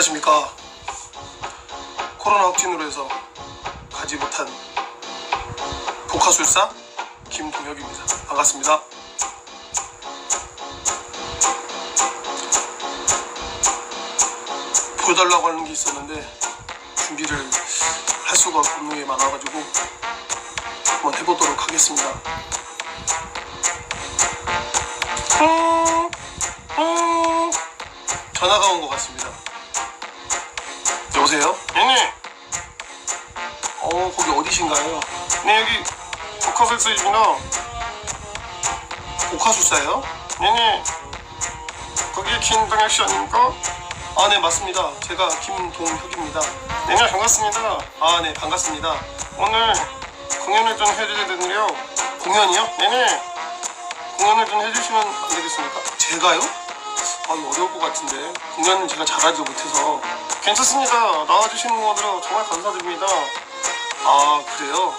안녕하십니까. 코로나 확진으로 해서 가지 못한 복화술사 김동혁입니다. 반갑습니다. 보여달라고 하는 게 있었는데 준비를 할 수가 없는 게 많아가지고 한번 해보도록 하겠습니다. 음, 음. 전화가 온 것 같습니다. 여보세요? 네네. 어 거기 어디신가요? 네 여기 복화설사입니다. 복화술사예요? 네네. 거기 김동혁 씨 아닙니까? 아 네 맞습니다. 제가 김동혁입니다. 네네 반갑습니다. 아 네 반갑습니다. 오늘 공연을 좀 해드려야 되는데요. 공연이요? 네네. 공연을 좀 해주시면 안 되겠습니까? 제가요? 아 어려울 것 같은데 공연은 제가 잘하지 못해서 괜찮습니다. 나와주시는 것으로 정말 감사드립니다. 아 그래요?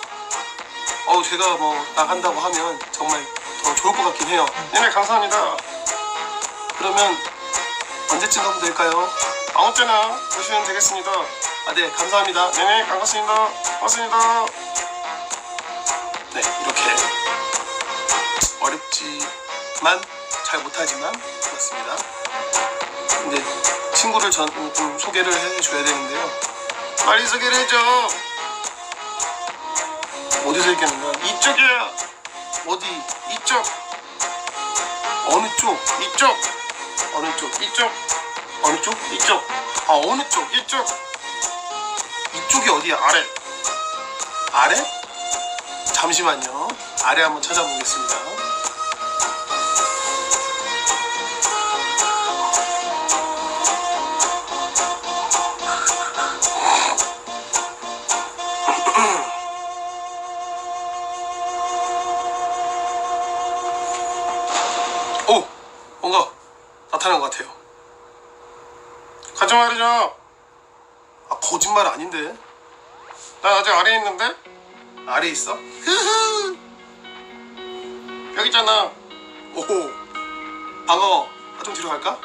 어 제가 뭐 나간다고 하면 정말 더 좋을 것 같긴 해요. 네네 감사합니다. 그러면 언제쯤 가면 될까요? 아무 때나 오시면 되겠습니다. 아 네 감사합니다. 네네 반갑습니다. 고맙습니다. 네 이렇게 어렵지만 잘 못하지만 그렇습니다. 근데 친구를 전 좀 소개를 해줘야 되는데요. 빨리 소개를 해줘. 어디서 얘기하는 거야? 이쪽이야. 어디? 이쪽. 어느 쪽? 이쪽. 어느 쪽? 이쪽. 어느 쪽? 이쪽. 아 어느 쪽? 이쪽. 이쪽이 어디야? 아래. 아래? 잠시만요. 아래 한번 찾아보겠습니다. 아, 거짓말 아닌데? 나 아직 아래 있는데? 아래 있어? 여기 있잖아. 오호. 반가워. 아, 좀 뒤로 갈까?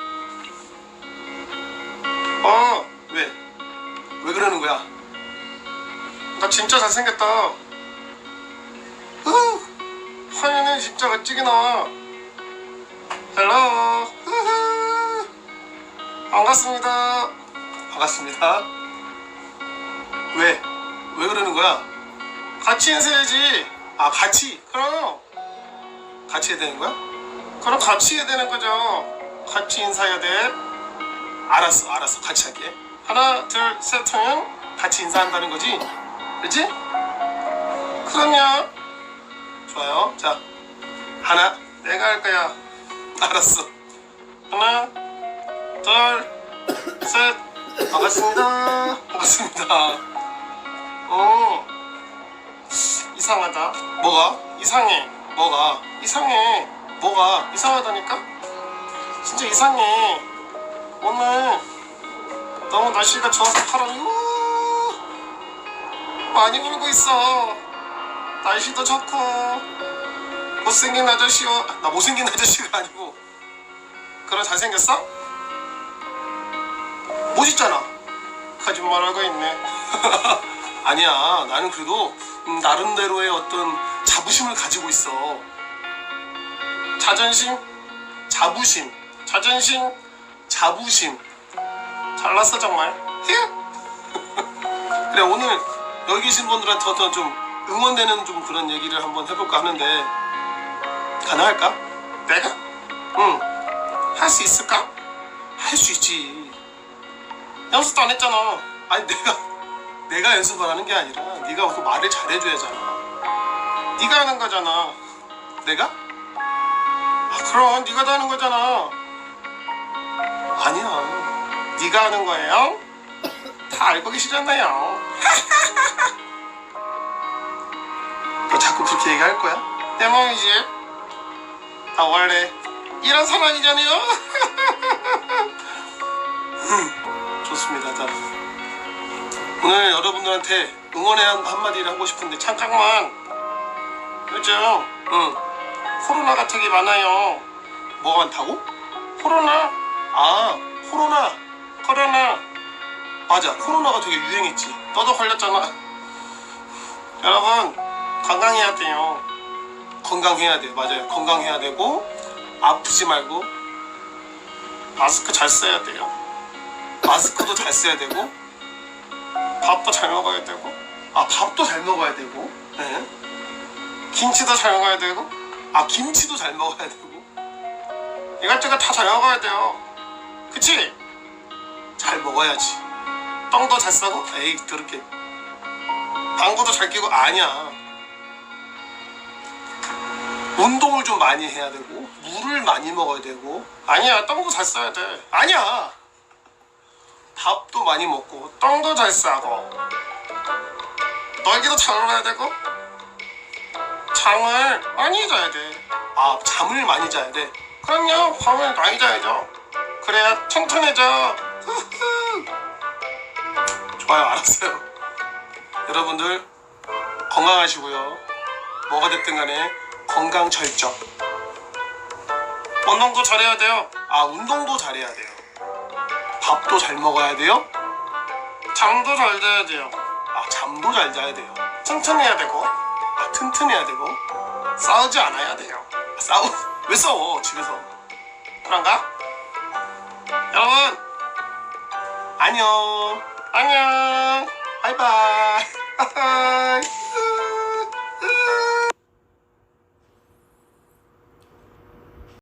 어, 왜? 왜 그러는 거야? 나 진짜 잘생겼다. 후. 화면에 진짜 멋지게 나와. 헬로. 반갑습니다. 반갑습니다. 왜? 왜 그러는 거야? 같이 인사해야지. 아, 같이? 그럼, 같이 해야 되는 거야? 그럼 같이 해야 되는 거죠. 같이 인사해야 돼. 알았어, 알았어. 같이 할게. 하나, 둘, 셋 하면 같이 인사한다는 거지? 그렇지? 그럼요. 좋아요. 자, 하나. 내가 할 거야. 알았어. 하나, 둘, 셋. 반갑습니다. 반갑습니다. 어, 이상하다. 뭐가? 이상해. 뭐가? 이상해. 뭐가? 이상하다니까? 진짜 이상해. 오늘 너무 날씨가 좋아서 바람이 우 많이 불고 있어. 날씨도 좋고 못생긴 아저씨와 나 못생긴 아저씨가 아니고 그럼 잘생겼어? 멋있잖아. 거짓말하고 있네. 아니야. 나는 그래도 음, 나름대로의 어떤 자부심을 가지고 있어. 자존심, 자부심. 자존심 자부심. 잘났어 정말. 그래 오늘 여기 계신 분들한테 어떤 좀 응원되는 좀 그런 얘기를 한번 해볼까 하는데 가능할까? 내가 응, 할 수 있을까? 할 수 있지. 연습도 안 했잖아. 아니 내가 내가 연습을 하는 게 아니라 네가 그 말을 잘해줘야잖아. 네가 하는 거잖아. 내가? 아, 그럼 네가 다 하는 거잖아. 아니야. 네가 하는 거예요? 다 알고 계시잖아요. 너 자꾸 그렇게 얘기할 거야? 내 마음이지. 나 원래 이런 사람이잖아요. 좋습니다. 자 오늘 여러분들한테 응원의 한 한마디를 하고 싶은데 참 잠깐만. 요즘 응. 코로나가 되게 많아요. 뭐가 많다고? 코로나, 아 코로나 코로나. 맞아 코로나가 되게 유행했지 너도 걸렸잖아. 여러분 건강해야 돼요. 건강해야 돼 맞아요 건강해야 되고 아프지 말고 마스크 잘 써야 돼요. 마스크도 잘 써야 되고 밥도 잘 먹어야 되고. 아 밥도 잘 먹어야 되고? 네. 김치도 잘 먹어야 되고? 아 김치도 잘 먹어야 되고? 이것저것 다 잘 먹어야 돼요. 그치? 잘 먹어야지. 똥도 잘 싸고? 에이 그렇게. 방구도 잘 끼고? 아니야. 운동을 좀 많이 해야 되고 물을 많이 먹어야 되고. 아니야 똥도 잘 싸야 돼. 아니야 밥도 많이 먹고 똥도 잘 싸고 놀기도 잘 놀아야 되고 잠을 많이 자야 돼. 아 잠을 많이 자야 돼 그럼요 밤을 많이 자야죠. 그래야 튼튼해져. 좋아요 알았어요 여러분들 건강하시고요 뭐가 됐든 간에 건강 철저 운동도 잘해야 돼요. 아 운동도 잘해야 돼요 밥도 잘 먹어야 돼요 잠도 잘 자야 돼요. 아 잠도 잘 자야 돼요 튼튼해야 되고 아 튼튼해야 되고 싸우지 않아야 돼요. 싸우 왜 싸워 집에서 그런가? 여러분 안녕 안녕. 바이바이